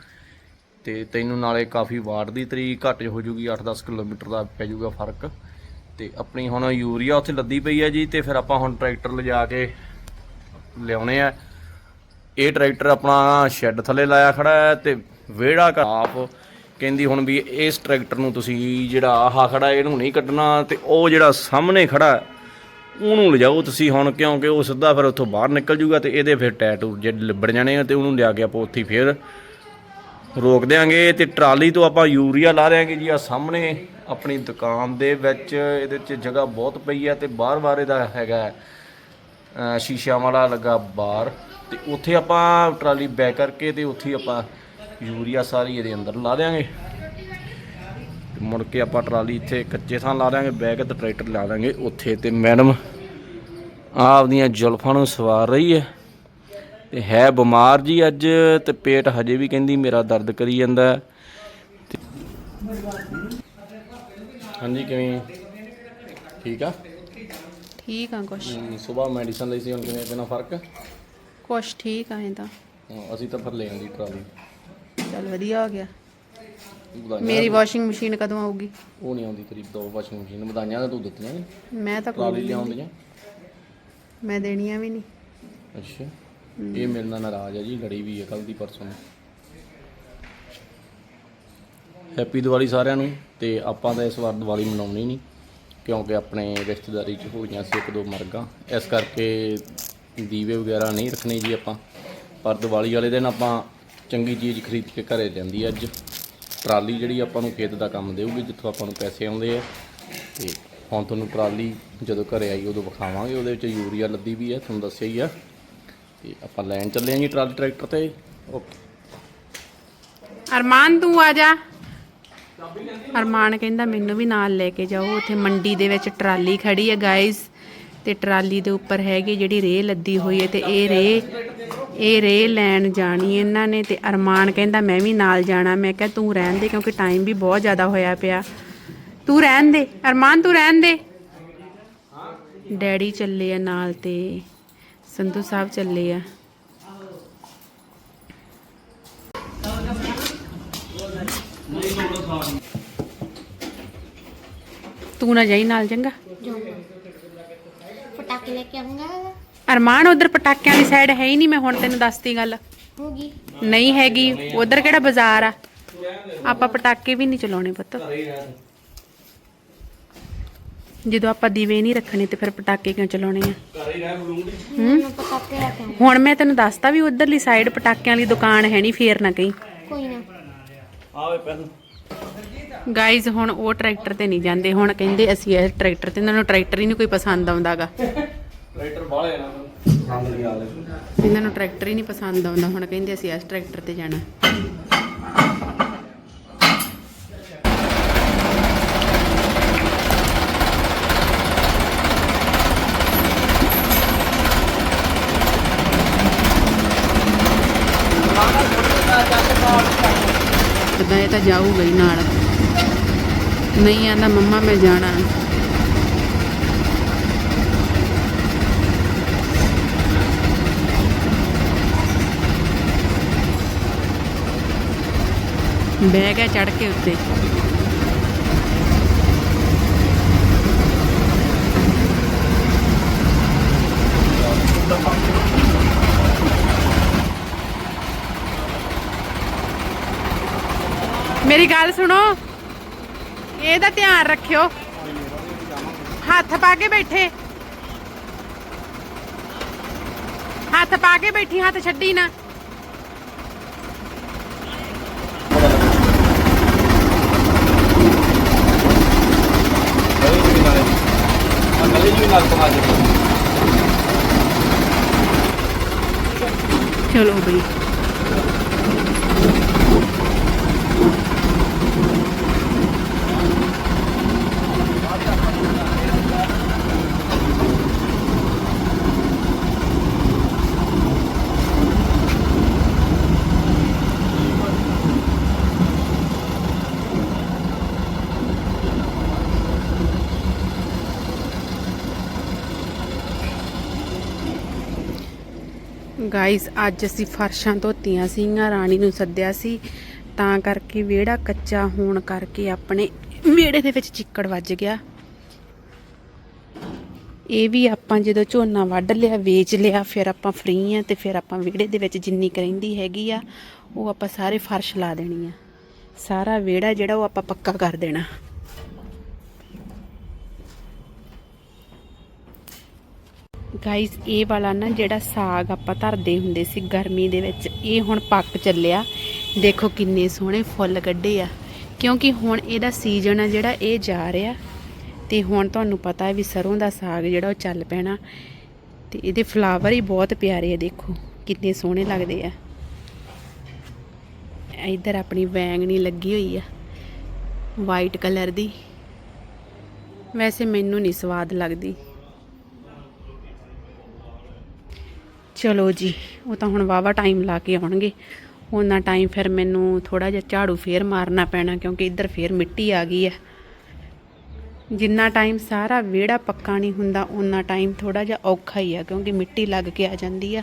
ਤੇ ਤੈਨੂੰ ਨਾਲੇ ਕਾਫੀ ਵਾਟ ਦੀ ਤਰੀਕ ਘੱਟ ਹੋ ਜੂਗੀ 8-10 ਕਿਲੋਮੀਟਰ ਦਾ ਪੈ ਜੂਗਾ ਫ਼ਰਕ। ਤੇ ਆਪਣੀ ਹੁਣ ਯੂਰੀਆ ਉੱਥੇ ਲੱਦੀ ਪਈ ਹੈ ਜੀ, ਤੇ ਫਿਰ ਆਪਾਂ ਹੁਣ ਟਰੈਕਟਰ ਲਿਜਾ ਕੇ ਲਿਆਉਣੇ ਆ। ਇਹ ਟਰੈਕਟਰ ਆਪਣਾ ਸ਼ੈੱਡ ਥੱਲੇ ਲਾਇਆ ਖੜਾ ਹੈ ਤੇ ਵਿਹੜਾ ਕਾਪ ਕਹਿੰਦੀ ਹੁਣ ਵੀ ਇਸ ਟਰੈਕਟਰ ਨੂੰ ਤੁਸੀਂ ਜਿਹੜਾ ਆਹ ਖੜਾ ਇਹਨੂੰ ਨਹੀਂ ਕੱਢਣਾ ਤੇ ਉਹ ਜਿਹੜਾ ਸਾਹਮਣੇ ਖੜਾ ਉਹਨੂੰ ਲਿਜਾਓ ਤੁਸੀਂ ਹੁਣ, ਕਿਉਂਕਿ ਉਹ ਸਿੱਧਾ ਫਿਰ ਉੱਥੋਂ ਬਾਹਰ ਨਿਕਲ ਜੂਗਾ ਤੇ ਇਹਦੇ ਫਿਰ ਟੈਟੂ ਜੇ ਲਿਬੜ ਜਾਣੇ ਆ ਤੇ ਉਹਨੂੰ ਲਿਆ ਕੇ ਆਪਾਂ ਉੱਥੇ ਫਿਰ ਰੋਕ ਦਿਆਂਗੇ ਤੇ ਟਰਾਲੀ ਤੋਂ ਆਪਾਂ ਯੂਰੀਆ ਲਾ ਦਿਆਂਗੇ ਜੀ ਆ ਸਾਹਮਣੇ, ਆਪਣੀ ਦੁਕਾਨ ਦੇ ਵਿੱਚ, ਇਹਦੇ 'ਚ ਜਗ੍ਹਾ ਬਹੁਤ ਪਈ ਹੈ ਤੇ ਬਾਰ-ਬਾਰ ਇਹਦਾ ਹੈਗਾ ਸ਼ੀਸ਼ਾ ਵਾਲਾ ਲੱਗਾ ਬਾਰ ਤੇ ਉੱਥੇ ਆਪਾਂ ਟਰਾਲੀ ਬੈਕ ਕਰਕੇ ਤੇ ਉੱਥੇ ਆਪਾਂ ਯੂਰੀਆ ਸਾਰੀ ਇਹਦੇ ਅੰਦਰ ਲਾ ਦਿਆਂਗੇ। ਤੇ ਮੁੜ ਕੇ ਆਪਾਂ ਟਰਾਲੀ ਇੱਥੇ ਕੱਚੇ ਥਾਂ ਲਾ ਦਿਆਂਗੇ ਬੈਕ ਤੇ ਟਰੈਕਟਰ ਲਾ ਦਾਂਗੇ ਉੱਥੇ ਤੇ ਮੈਡਮ ਆਪਦੀਆਂ ਜ਼ੁਲਫਾਂ ਨੂੰ ਸਵਾਰ ਰਹੀ ਹੈ। ਤੇ ਹੈ ਬਿਮਾਰ ਜੀ ਅੱਜ ਤੇ ਪੇਟ ਹਜੇ ਵੀ ਕਹਿੰਦੀ ਮੇਰਾ ਦਰਦ ਕਰੀ ਜਾਂਦਾ। ਹਾਂਜੀ ਕਿਵੇਂ ਠੀਕ ਆ? ਠੀਕ ਆ ਕੁਛ। ਸਵੇਰ ਮੈਡੀਸਨ ਲਈ ਸੀ ਹੁਣ ਕਿਵੇਂ ਕਿੰਨਾ ਫ਼ਰਕ? ਕੁਛ ਠੀਕ ਆ ਇਹ ਤਾਂ। ਹਾਂ, ਅਸੀਂ ਤਾਂ ਫਿਰ ਲੈ ਆਂਦੀ ਟਰਾਲੀ। ਚਲ ਵਧੀਆ ਹੋ ਗਿਆ। ਮੇਰੀ ਵਾਸ਼ਿੰਗ ਮਸ਼ੀਨ ਕਦੋਂ ਆਊਗੀ? ਉਹ ਨਹੀਂ ਆਉਂਦੀ ਤੇਰੀ ਦੋ ਵਾਸ਼ਿੰਗ ਮਸ਼ੀਨ ਵਧਾਈਆਂ ਤਾਂ ਤੂੰ ਦਿੱਤੀਆਂ ਨੀ। ਮੈਂ ਤਾਂ ਟਰਾਲੀ ਕੋਈ ਲਿਆਉਂਦੀਆਂ? ਮੈਂ ਦੇਣੀਆਂ ਵੀ ਨਹੀਂ। ਅੱਛਾ। ਇਹ ਮੇਰੇ ਨਾਲ ਨਾਰਾਜ਼ ਹੈ ਜੀ ਲੜੀ ਵੀ ਹੈ ਕੱਲ ਦੀ ਪਰਸੋਂ। ਹੈਪੀ ਦੀਵਾਲੀ ਸਾਰਿਆਂ ਨੂੰ ਤੇ ਆਪਾਂ ਤਾਂ ਇਸ ਵਾਰ ਦੀਵਾਲੀ ਮਨਾਉਣੀ ਨਹੀਂ ਕਿਉਂਕਿ ਆਪਣੇ ਰਿਸ਼ਤੇਦਾਰੀ 'ਚ ਹੋਈਆਂ ਸੀ ਇੱਕ ਦੋ ਮਰਗਾਂ। ਇਸ ਕਰਕੇ ਦੀਵੇ ਵਗੈਰਾ ਨਹੀਂ ਰੱਖਣੇ ਜੀ ਆਪਾਂ ਪਰ ਦੀਵਾਲੀ ਵਾਲੇ ਦਿਨ ਆਪਾਂ ਚੰਗੀ ਚੀਜ਼ ਖਰੀਦ ਕੇ ਘਰੇ ਜਾਂਦੀ ਅੱਜ। ਟਰਾਲੀ ਜਿਹੜੀ ਆਪਾਂ ਨੂੰ ਖੇਤ ਦਾ ਕੰਮ ਦੇਊਗੀ, ਜਿੱਥੋਂ ਆਪਾਂ ਨੂੰ ਪੈਸੇ ਆਉਂਦੇ ਆ। ਤੇ ਹੁਣ ਤੁਹਾਨੂੰ ਟਰਾਲੀ ਜਦੋਂ ਘਰੇ ਆਈ, ਉਦੋਂ ਵਿਖਾਵਾਂਗੇ। ਉਹਦੇ ਵਿੱਚ ਯੂਰੀਆ ਲੱਦੀ ਵੀ ਆ, ਤੁਹਾਨੂੰ ਦੱਸਿਆ ਹੀ ਆ। ਤੇ ਆਪਾਂ ਲੈਣ ਚੱਲੇ ਆਂ ਜੀ ਟਰਾਲੀ ਟਰੈਕਟਰ ਤੇ। ਓਕੇ। ਅਰਮਾਨ, ਤੂੰ ਆ ਜਾ। ਅਰਮਾਨ ਕਹਿੰਦਾ, ਮੈਨੂੰ ਵੀ ਨਾਲ ਲੈ ਕੇ ਜਾਓ। ਉੱਥੇ ਮੰਡੀ ਦੇ ਵਿੱਚ ਟਰਾਲੀ ਖੜੀ ਹੈ ਗਾਇਸ ਤੇ ਟਰਾਲੀ ਦੇ ਉੱਪਰ ਹੈਗੀ ਜਿਹੜੀ ਰੇਹ ਲੱਦੀ ਹੋਈ ਹੈ ਤੇ ਇਹ ਰੇਹ ਇਹ ਰੇ ਲੈਣ ਜਾਣੀ ਇਹਨਾਂ ਨੇ ਤੇ ਅਰਮਾਨ ਕਹਿੰਦਾ ਮੈਂ ਵੀ ਨਾਲ ਜਾਣਾ। ਮੈਂ ਕਿਹਾ ਤੂੰ ਰਹਿਣ ਦੇ ਕਿਉਂਕਿ ਟਾਈਮ ਵੀ ਬਹੁਤ ਜ਼ਿਆਦਾ ਹੋਇਆ ਪਿਆ। ਤੂੰ ਰਹਿਣ ਦੇ, ਅਰਮਾਨ ਤੂੰ ਰਹਿਣ ਦੇ। ਡੈਡੀ ਚੱਲੇ ਆ ਨਾਲ ਤੇ ਸੰਧੂ ਸਾਹਿਬ ਚੱਲੇ ਆ। ਤੂੰ ਨਾ ਜਾਈ ਨਾਲ, ਚੰਗਾ। ਪਟਾਕੇ ਲੈ ਕੇ ਆਉਂਗਾ ਅਰਮਾਨ ਉਧਰ ਪਟਾਕਿਆਂ ਦੀ ਸਾਈਡ ਹੈ ਹੀ ਨਹੀਂ ਮੈਂ ਹੁਣ ਤੈਨੂੰ ਦੱਸਤੀ ਗੱਲ। ਹੋਗੀ ਨਹੀਂ ਹੈਗੀ ਉਧਰ ਕਿਹੜਾ ਬਾਜ਼ਾਰ ਆ? ਆਪਾਂ ਪਟਾਕੇ ਵੀ ਨਹੀਂ ਚਲਾਉਣੇ ਪੁੱਤ। ਜਦੋਂ ਆਪਾਂ ਦੀਵੇ ਨਹੀਂ ਰੱਖਣੇ ਤੇ ਫਿਰ ਪਟਾਕੇ ਕਿਉਂ ਚਲਾਉਣੇ ਆ? ਹੁਣ ਮੈਂ ਤੈਨੂੰ ਦੱਸਤਾ ਵੀ ਉਧਰਲੀ ਸਾਈਡ ਪਟਾਕਿਆਂ ਵਾਲੀ ਦੁਕਾਨ ਹੈ ਨਹੀਂ ਫੇਰ ਨਾ ਕਹੀਂ। ਕੋਈ ਨਾ। ਆਵੇ ਪੈਨ ਗਾਈਜ਼ ਹੁਣ ਉਹ ਟਰੈਕਟਰ ਤੇ ਨਹੀਂ ਜਾਂਦੇ। ਹੁਣ ਕਹਿੰਦੇ ਅਸੀਂ ਇਸ ਟਰੈਕਟਰ ਤੇ ਇਹਨਾਂ ਨੂੰ ਟਰੈਕਟਰ ਹੀ ਨਹੀਂ ਕੋਈ ਪਸੰਦ ਆਉਂਦਾਗਾ। ਟਰੈਕਟਰ ਬਾਹਲੇ ਨਾ ਪਸੰਦ ਨਹੀਂ ਆਲੇ ਇਹਨਾਂ ਨੂੰ ਟਰੈਕਟਰ ਹੀ ਨਹੀਂ ਪਸੰਦ ਆਉਂਦਾ। ਹੁਣ ਕਹਿੰਦੇ ਅਸੀਂ ਇਸ ਟਰੈਕਟਰ ਤੇ ਜਾਣਾ। ਪਤਾ ਇਹ ਤਾਂ ਜਾਊਗਾ ਹੀ ਨਾਲ। ਨਹੀਂ ਆਂਦਾ ਮੰਮਾ ਮੈਂ ਜਾਣਾ। ਬਹਿ ਗਿਆ ਚੜ ਕੇ ਉੱਤੇ। ਮੇਰੀ ਗੱਲ ਸੁਣੋ। ਇਹਦਾ ਧਿਆਨ ਰੱਖਿਓ। ਹੱਥ ਪਾ ਕੇ ਬੈਠੇ। ਹੱਥ ਪਾ ਕੇ ਬੈਠੀ, ਹੱਥ ਛੱਡੀ ਨਾ ਗਲੀ ਜੀ ਨਾਲੇ ਆ ਗਲੀ ਚਲੋ ਬਈ। ਗਾਇਸ ਅੱਜ ਅਸੀਂ ਫਰਸ਼ਾਂ ਧੋਤੀਆਂ ਸੀਗੀਆਂ, ਰਾਣੀ ਨੂੰ ਸੱਦਿਆ ਸੀ। ਤਾਂ ਕਰਕੇ ਵਿਹੜਾ ਕੱਚਾ ਹੋਣ ਕਰਕੇ ਆਪਣੇ ਵਿਹੜੇ ਦੇ ਵਿੱਚ ਚਿੱਕੜ ਵੱਜ ਗਿਆ। ਇਹ ਵੀ ਆਪਾਂ ਜਦੋਂ ਝੋਨਾ ਵੱਢ ਲਿਆ, ਵੇਚ ਲਿਆ, ਫਿਰ ਆਪਾਂ ਫ੍ਰੀ ਆ ਤੇ ਫਿਰ ਆਪਾਂ ਵਿਹੜੇ ਦੇ ਵਿੱਚ ਜਿੰਨੀ ਕੁ ਰਹਿੰਦੀ ਹੈਗੀ ਆ, ਉਹ ਆਪਾਂ ਸਾਰੇ ਫਰਸ਼ ਲਾ ਦੇਣੀ ਆ। ਸਾਰਾ ਵਿਹੜਾ ਜਿਹੜਾ ਉਹ ਆਪਾਂ ਪੱਕਾ ਕਰ ਦੇਣਾ। ਗਾਇਸ ਇਹ ਵਾਲਾ ਨਾ ਜਿਹੜਾ ਸਾਗ ਆਪਾਂ ਧਰਦੇ ਹੁੰਦੇ ਸੀ ਗਰਮੀ ਦੇ ਵਿੱਚ, ਇਹ ਹੁਣ ਪੱਕ ਚੱਲਿਆ। ਦੇਖੋ ਕਿੰਨੇ ਸੋਹਣੇ ਫੁੱਲ ਕੱਢੇ ਆ। ਕਿਉਂਕਿ ਹੁਣ ਇਹਦਾ ਸੀਜ਼ਨ ਆ ਜਿਹੜਾ, ਇਹ ਜਾ ਰਿਹਾ। ਤੇ ਹੁਣ ਤੁਹਾਨੂੰ ਪਤਾ ਹੈ ਵੀ ਸਰੋਂ ਦਾ ਸਾਗ ਜਿਹੜਾ ਉਹ ਚੱਲ ਪੈਣਾ। ਤੇ ਇਹਦੇ ਫਲਾਵਰ ਹੀ ਬਹੁਤ ਪਿਆਰੇ ਆ, ਦੇਖੋ। ਕਿੰਨੇ ਸੋਹਣੇ ਲੱਗਦੇ ਆ। ਇੱਧਰ ਆਪਣੀ ਵੈਂਗਣੀ ਲੱਗੀ ਹੋਈ ਆ ਵਾਈਟ ਕਲਰ ਦੀ। ਵੈਸੇ ਮੈਨੂੰ ਨਹੀਂ ਸਵਾਦ ਲੱਗਦੀ। ਚਲੋ ਜੀ, ਉਹ ਤਾਂ ਹੁਣ ਵਾਵਾ ਟਾਈਮ ਲਾ ਕੇ ਆਉਣਗੇ। ਉਹਨਾਂ ਟਾਈਮ ਫਿਰ ਮੈਨੂੰ ਥੋੜਾ ਜਿਹਾ ਝਾੜੂ ਫੇਰ ਮਾਰਨਾ ਪੈਣਾ, ਕਿਉਂਕਿ ਇੱਧਰ ਫੇਰ ਮਿੱਟੀ ਆ ਗਈ ਹੈ। ਜਿੰਨਾ ਟਾਈਮ ਸਾਰਾ ਵਿਹੜਾ ਪੱਕਾ ਨਹੀਂ ਹੁੰਦਾ ਉਹਨਾਂ ਟਾਈਮ ਥੋੜਾ ਜਿਹਾ ਔਖਾ ਹੀ ਆ, ਕਿਉਂਕਿ ਮਿੱਟੀ ਲੱਗ ਕੇ ਆ ਜਾਂਦੀ ਆ।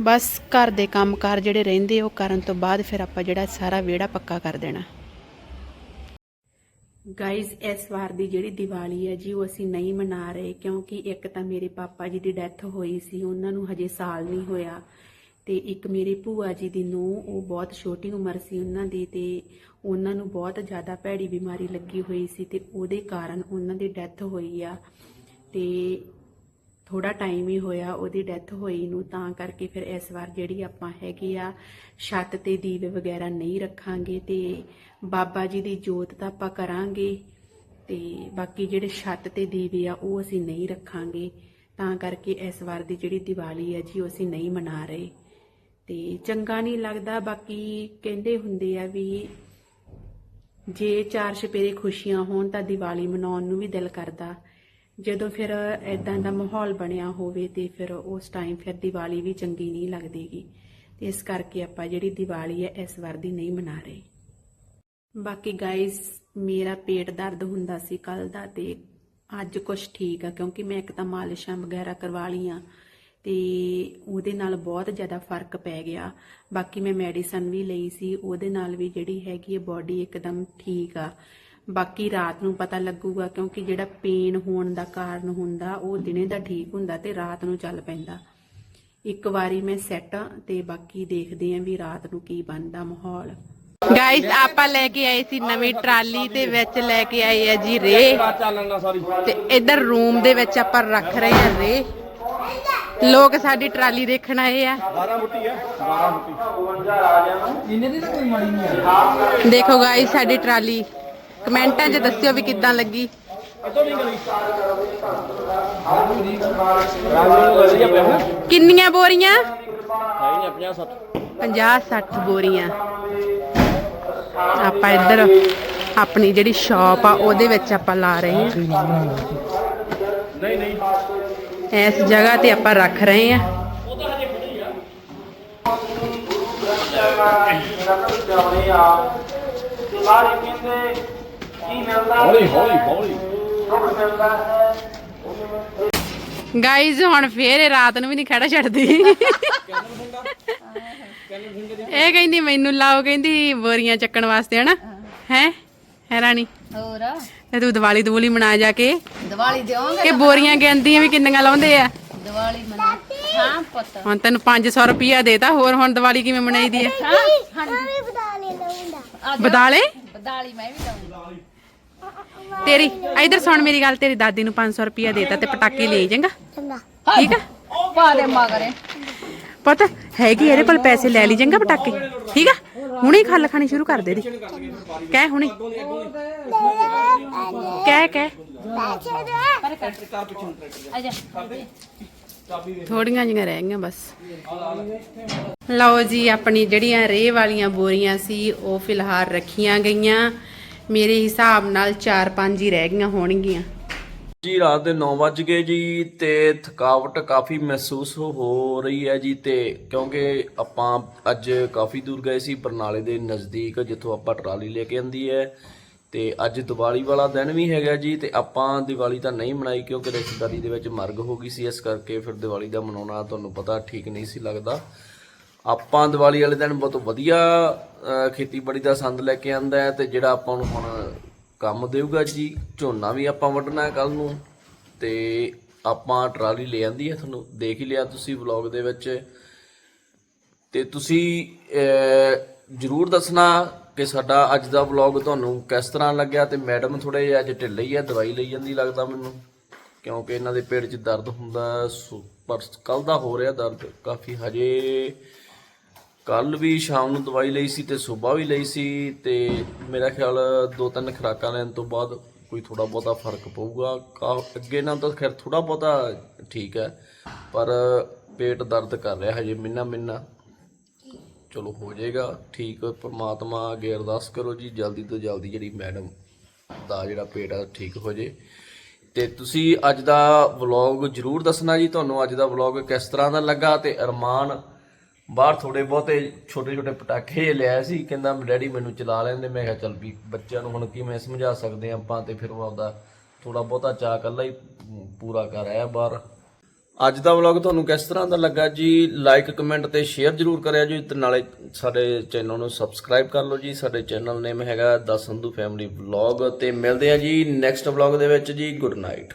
ਬਸ ਘਰ ਦੇ ਕੰਮਕਾਰ ਜਿਹੜੇ ਰਹਿੰਦੇ, ਉਹ ਕਰਨ ਤੋਂ ਬਾਅਦ ਫਿਰ ਆਪਾਂ ਜਿਹੜਾ ਸਾਰਾ ਵਿਹੜਾ ਪੱਕਾ ਕਰ ਦੇਣਾ। ਗਾਇਜ਼ ਇਸ ਵਾਰ ਦੀ ਜਿਹੜੀ ਦੀਵਾਲੀ ਹੈ ਜੀ, ਉਹ ਅਸੀਂ ਨਹੀਂ ਮਨਾ ਰਹੇ, ਕਿਉਂਕਿ ਇੱਕ ਤਾਂ ਮੇਰੇ ਪਾਪਾ ਜੀ ਦੀ ਡੈਥ ਹੋਈ ਸੀ, ਉਹਨਾਂ ਨੂੰ ਹਜੇ ਸਾਲ ਨਹੀਂ ਹੋਇਆ। ਤੇ ਇੱਕ ਮੇਰੇ ਭੂਆ ਜੀ ਦੀ ਨੂੰ ਉਹ ਬਹੁਤ ਛੋਟੀ ਉਮਰ ਸੀ ਉਹਨਾਂ ਦੀ, ਤੇ ਉਹਨਾਂ ਨੂੰ ਬਹੁਤ ਜ਼ਿਆਦਾ ਭੈੜੀ ਬਿਮਾਰੀ ਲੱਗੀ ਹੋਈ ਸੀ, ਤੇ ਉਹਦੇ ਕਾਰਨ ਉਹਨਾਂ ਦੀ ਡੈਥ ਹੋਈ ਆ। ਤੇ ਥੋੜਾ ਟਾਈਮ ਹੀ ਹੋਇਆ, ਉਹਦੀ ਡੈਥ ਹੋਈ ਨੂੰ, ਤਾਂ ਕਰਕੇ ਫਿਰ ਇਸ ਵਾਰ ਜਿਹੜੀ ਆਪਾਂ ਹੈਗੀ ਆ, ਛੱਤ ਤੇ ਦੀਵੇ ਵਗੈਰਾ ਨਹੀਂ ਰੱਖਾਂਗੇ ਤੇ ਬਾਬਾ ਜੀ ਦੀ ਜੋਤ ਤਾਂ ਆਪਾਂ ਕਰਾਂਗੇ ਤੇ ਬਾਕੀ ਜਿਹੜੇ ਛੱਤ ਤੇ ਦੀਵੇ ਆ, ਉਹ ਅਸੀਂ ਨਹੀਂ ਰੱਖਾਂਗੇ। ਤਾਂ ਕਰਕੇ ਇਸ ਵਾਰ ਦੀ ਜਿਹੜੀ ਦੀਵਾਲੀ ਹੈ ਜੀ, ਉਹ ਅਸੀਂ ਨਹੀਂ ਮਨਾ ਰਹੇ। ਤੇ ਚੰਗਾ ਨਹੀਂ ਲੱਗਦਾ, ਬਾਕੀ ਕਹਿੰਦੇ ਹੁੰਦੇ ਆ ਵੀ ਜੇ ਚਾਰ ਛਪੇਰੇ ਖੁਸ਼ੀਆਂ ਹੋਣ ਤਾਂ ਦੀਵਾਲੀ ਮਨਾਉਣ ਨੂੰ ਵੀ ਦਿਲ ਕਰਦਾ। ਜਦੋਂ ਫਿਰ ਐਦਾਂ ਦਾ ਮਾਹੌਲ ਬਣਿਆ ਹੋਵੇ ਤੇ ਫਿਰ ਉਸ ਟਾਈਮ ਫਿਰ ਦੀਵਾਲੀ ਵੀ ਚੰਗੀ ਨਹੀਂ ਲੱਗਦੀਗੀ। ਤੇ ਇਸ ਕਰਕੇ ਆਪਾਂ ਜਿਹੜੀ ਦੀਵਾਲੀ ਹੈ, ਇਸ ਵਾਰ ਦੀ ਨਹੀਂ ਮਨਾ ਰਹੇ। ਬਾਕੀ ਗਾਇਸ ਮੇਰਾ ਪੇਟ ਦਰਦ ਹੁੰਦਾ ਸੀ ਕੱਲ ਦਾ ਤੇ ਅੱਜ ਕੁਝ ਠੀਕ ਆ, ਕਿਉਂਕਿ ਮੈਂ ਇੱਕ ਤਾਂ ਮਾਲਿਸ਼ਾਂ ਵਗੈਰਾ ਕਰਵਾ ਲਈਆਂ ਤੇ ਉਹਦੇ ਨਾਲ ਬਹੁਤ ਜ਼ਿਆਦਾ ਫ਼ਰਕ ਪੈ ਗਿਆ। ਬਾਕੀ ਮੈਂ ਮੈਡੀਸਨ ਵੀ ਲਈ ਸੀ, ਉਹਦੇ ਨਾਲ ਵੀ ਜਿਹੜੀ ਹੈਗੀ ਹੈ ਬਾਡੀ ਇੱਕਦਮ ਠੀਕ ਆ। ਬਾਕੀ ਰਾਤ ਨੂੰ ਪਤਾ ਲੱਗੂਗਾ ਕਿਉਂਕਿ ਜਿਹੜਾ ਪੇਨ ਹੋਣ ਦਾ ਕਾਰਨ ਹੁੰਦਾ, ਉਹ ਦਿਨੇ ਦਾ ਠੀਕ ਹੁੰਦਾ ਤੇ ਰਾਤ ਨੂੰ ਚੱਲ ਪੈਂਦਾ। ਇੱਕ ਵਾਰੀ ਮੈਂ ਸੈੱਟ ਤੇ ਬਾਕੀ ਦੇਖਦੇ ਆਂ ਵੀ ਰਾਤ ਨੂੰ ਕੀ ਬਣਦਾ ਮਾਹੌਲ। ਗਾਇਸ ਆਪਾਂ ਲੈ ਕੇ ਆਏ ਸੀ ਨਵੀਂ ਟਰਾਲੀ ਤੇ ਵਿੱਚ ਲੈ ਕੇ ਆਏ ਆ ਜੀ ਰੇ। ਤੇ ਇਧਰ ਰੂਮ ਦੇ ਵਿੱਚ ਆਪਾਂ ਰੱਖ ਰਹੇ ਆ ਰੇ। ਲੋਕ ਸਾਡੀ ਟਰਾਲੀ ਦੇਖਣ ਆਏ ਆ। 12 ਬੁੱਟੀ ਆ 12 ਬੁੱਟੀ ਇਹਨੇ ਦੀ ਤਾਂ ਕੋਈ ਮਾੜੀ ਨਹੀਂ ਦੇਖੋ ਗਾਇਸ ਸਾਡੀ ਟਰਾਲੀ ਕਮੈਂਟਾਂ 'ਚ ਦੱਸਿਓ ਵੀ ਕਿੱਦਾਂ ਲੱਗੀ। ਕਿੰਨੀਆਂ ਬੋਰੀਆਂ? 50 60 ਬੋਰੀਆਂ। ਆਪਾਂ ਇੱਧਰ ਆਪਣੀ ਜਿਹੜੀ ਸ਼ਾਪ ਆ, ਉਹਦੇ ਵਿੱਚ ਆਪਾਂ ਲਾ ਰਹੇ ਹਾਂ। ਨਹੀਂ ਨਹੀਂ ਇਸ ਜਗ੍ਹਾ ਤੇ ਆਪਾਂ ਰੱਖ ਰਹੇ ਹਾਂ। ਹੌਲੀ ਹੌਲੀ ਹੌਲੀ। ਗਾਈਜ਼ ਹੁਣ ਫੇਰ ਇਹ ਰਾਤ ਨੂੰ ਵੀ ਨਹੀਂ ਖੜਾ ਛੱਡਦੀ। ਇਹ ਕਹਿੰਦੀ ਮੈਨੂੰ ਲਾਓ ਕਹਿੰਦੀ ਬੋਰੀਆਂ ਚੱਕਣ ਵਾਸਤੇ ਹਨਾ? ਹੈ? ਹੈ ਰਾਣੀ? ਹੋਰ? ਤੇ ਤੂੰ ਦੀਵਾਲੀ ਦਵੂਲੀ ਮਨਾ ਜਾ ਕੇ। ਦੀਵਾਲੀ ਦੇਵਾਂਗੇ ਕਿ ਬੋਰੀਆਂ ਗਿਣਦੀਆਂ ਵੀ ਕਿੰਨੀਆਂ ਲਾਉਂਦੇ ਆ? ਦੀਵਾਲੀ ਮਨਾ ਹਾਂ ਪੁੱਤ। ਹੁਣ ਤੈਨੂੰ 500 ਰੁਪਿਆ ਦੇਤਾ ਹੋਰ ਹੁਣ ਦੀਵਾਲੀ ਕਿਵੇਂ ਮਨਾਈਦੀ ਹੈ ਬਦਾਲੇ? ਬਦਾਲੀ ਮੈਂ ਵੀ ਦਊਂਗੀ ਤੇਰੀ ਇਧਰ ਸੁਣ ਮੇਰੀ ਗੱਲ ਤੇਰੀ ਦਾਦੀ ਨੂੰ 500 ਰੁਪਿਆ ਦੇਤਾ ਤੇ ਪਟਾਕੇ ਲੈ ਜਾਏਗਾ ਠੀਕ ਆ? ਪਾ ਦੇ ਮਗਰੇ। ਪਤਾ ਹੈਗੀ ਇਹਦੇ ਕੋਲ ਪੈਸੇ ਲੈ ਲਈ ਜਾਂਗਾ ਪਟਾਕੇ। ਠੀਕ ਆ? ਹੁਣੇ ਹੀ ਖੱਲ ਖਾਣੀ ਸ਼ੁਰੂ ਕਰ ਦੇ ਦੀ ਕਹਿ ਹੁਣੇ। ਕਹਿ ਕਹਿ। ਥੋੜੀਆਂ ਜਿਹੀਆਂ ਰਹਿ ਗਈਆਂ ਬਸ। ਲਓ ਜੀ ਆਪਣੀ ਜਿਹੜੀਆਂ ਰੇਹ ਵਾਲੀਆਂ ਬੋਰੀਆਂ ਸੀ ਉਹ ਫਿਲਹਾਲ ਰੱਖੀਆਂ ਗਈਆਂ। ਮੇਰੇ ਹਿਸਾਬ ਨਾਲ 4-5 ਹੀ ਰਹਿ ਗਈਆਂ ਹੋਣਗੀਆਂ। ਜੀ, ਰਾਤ ਦੇ 9 ਵੱਜ ਗਏ ਜੀ ਤੇ ਥਕਾਵਟ ਕਾਫੀ ਮਹਿਸੂਸ ਹੋ ਰਹੀ ਹੈ ਜੀ ਤੇ ਕਿਉਂਕਿ ਆਪਾਂ ਅੱਜ ਕਾਫੀ ਦੂਰ ਗਏ ਸੀ ਬਰਨਾਲੇ ਦੇ ਨਜ਼ਦੀਕ, ਜਿੱਥੋਂ ਆਪਾਂ ਟਰਾਲੀ ਲੈ ਕੇ ਆਂਦੀ ਹੈ ਤੇ ਅੱਜ ਦੀਵਾਲੀ ਵਾਲਾ ਦਿਨ ਵੀ ਹੈਗਾ ਜੀ ਤੇ ਆਪਾਂ ਦੀਵਾਲੀ ਤਾਂ ਨਹੀਂ ਮਨਾਈ ਕਿਉਂਕਿ ਰਿਸ਼ਤੇਦਾਰੀ ਦੇ ਵਿੱਚ ਮਰਗ ਹੋ ਗਈ ਸੀ, ਇਸ ਕਰਕੇ ਫਿਰ ਦੀਵਾਲੀ ਦਾ ਮਨਾਉਣਾ ਤੁਹਾਨੂੰ ਪਤਾ ਠੀਕ ਨਹੀਂ ਸੀ ਲੱਗਦਾ। ਆਪਾਂ ਦੀਵਾਲੀ ਵਾਲੇ ਦਿਨ ਬਹੁਤ ਵਧੀਆ ਖੇਤੀਬਾੜੀ ਦਾ ਸੰਦ ਲੈ ਕੇ ਆਂਦਾ ਹੈ ਤੇ ਜਿਹੜਾ ਆਪਾਂ ਨੂੰ ਹੁਣ ਕੰਮ ਦੇਊਗਾ ਜੀ, ਝੋਨਾ ਵੀ ਆਪਾਂ ਵੱਢਣਾ ਹੈ ਕੱਲ ਨੂੰ। ਤੇ ਆਪਾਂ ਟਰਾਲੀ ਲੈ ਆਂਦੀ ਹੈ ਤੁਹਾਨੂੰ, ਦੇਖ ਹੀ ਲਿਆ ਤੁਸੀਂ ਵਲੌਗ ਦੇ ਵਿੱਚ। ਤੇ ਤੁਸੀਂ ਜਰੂਰ ਦੱਸਣਾ ਕਿ ਸਾਡਾ ਅੱਜ ਦਾ ਵਲੌਗ ਤੁਹਾਨੂੰ ਕਿਸ ਤਰ੍ਹਾਂ ਲੱਗਿਆ ਤੇ ਮੈਡਮ ਥੋੜੇ ਜਿਹਾ ਅੱਜ ਢਿੱਲੇ ਹੀ ਆ ਦਵਾਈ ਲਈ ਜਾਂਦੀ ਲੱਗਦਾ ਮੈਨੂੰ। ਕਿਉਂਕਿ ਇਹਨਾਂ ਦੇ ਪੇਟ 'ਚ ਦਰਦ ਹੁੰਦਾ, ਸੋ- ਪਰ ਕੱਲ ਦਾ ਹੋ ਰਿਹਾ ਦਰਦ, ਕਾਫੀ ਹਜੇ ਕੱਲ ਵੀ ਸ਼ਾਮ ਨੂੰ ਦਵਾਈ ਲਈ ਸੀ ਤੇ ਸਵੇਰ ਵੀ ਲਈ ਸੀ ਤੇ ਮੇਰਾ ਖਿਆਲ ਦੋ ਤਿੰਨ ਖੁਰਾਕਾਂ ਲੈਣ ਤੋਂ ਬਾਅਦ ਕੋਈ ਥੋੜਾ ਬਹੁਤਾ ਫ਼ਰਕ ਪਊਗਾ। ਕਾ- ਅੱਗੇ ਨਾਲ ਤਾਂ ਖੈਰ ਥੋੜਾ ਬਹੁਤਾ ਠੀਕ ਹੈ, ਪਰ ਪੇਟ ਦਰਦ ਕਰ ਰਿਹਾ ਹਜੇ ਮਿੰਨਾ ਮਿੰਨਾ। ਚਲੋ ਹੋ ਜਾਏਗਾ, ਠੀਕ ਪਰਮਾਤਮਾ ਅੱਗੇ ਅਰਦਾਸ ਕਰੋ ਜੀ, ਜਲਦੀ ਤੋਂ ਜਲਦੀ ਜਿਹੜੀ ਮੈਡਮ ਦਾ ਜਿਹੜਾ ਪੇਟ ਆ ਠੀਕ ਹੋ ਜੇ। ਤੇ ਤੁਸੀਂ ਅੱਜ ਦਾ ਵਲੌਗ ਜਰੂਰ ਦੱਸਣਾ ਜੀ, ਤੁਹਾਨੂੰ ਅੱਜ ਦਾ ਵਲੌਗ ਕਿਸ ਤਰ੍ਹਾਂ ਦਾ ਲੱਗਾ ਤੇ ਅਰਮਾਨ ਬਾਹਰ ਥੋੜੇ ਬਹੁਤੇ ਛੋਟੇ ਛੋਟੇ ਪਟਾਕੇ ਲਿਆਇਆ ਸੀ। ਕਹਿੰਦਾ, ਡੈਡੀ ਮੈਨੂੰ ਚਲਾ ਲੈਂਦੇ। ਮੈਂ ਕਿਹਾ, ਚੱਲ ਵੀ ਬੱਚਿਆਂ ਨੂੰ ਹੁਣ ਕਿਵੇਂ ਸਮਝਾ ਸਕਦੇ ਹਾਂ ਆਪਾਂ ਤੇ ਫਿਰ ਉਹ ਆਪਦਾ ਥੋੜਾ ਬਹੁਤਾ ਚਾਅ ਕੱਲਾ ਹੀ ਪੂਰਾ ਕਰ ਆਇਆ ਬਾਹਰ। ਅੱਜ ਦਾ ਵਲੌਗ ਤੁਹਾਨੂੰ ਕਿਸ ਤਰ੍ਹਾਂ ਦਾ ਲੱਗਾ ਜੀ? ਲਾਈਕ ਕਮੈਂਟ ਤੇ ਸ਼ੇਅਰ ਜਰੂਰ ਕਰਿਆ ਜੀ ਤੇ ਨਾਲੇ ਸਾਡੇ ਚੈਨਲ ਨੂੰ ਸਬਸਕ੍ਰਾਈਬ ਕਰ ਲਓ ਜੀ। ਸਾਡੇ ਚੈਨਲ ਨੇਮ ਹੈਗਾ ਦਾ ਫੈਮਿਲੀ ਵਲੌਗ ਤੇ ਮਿਲਦੇ ਆ ਜੀ ਨੈਕਸਟ ਵਲੌਗ ਦੇ ਵਿੱਚ ਜੀ। Good night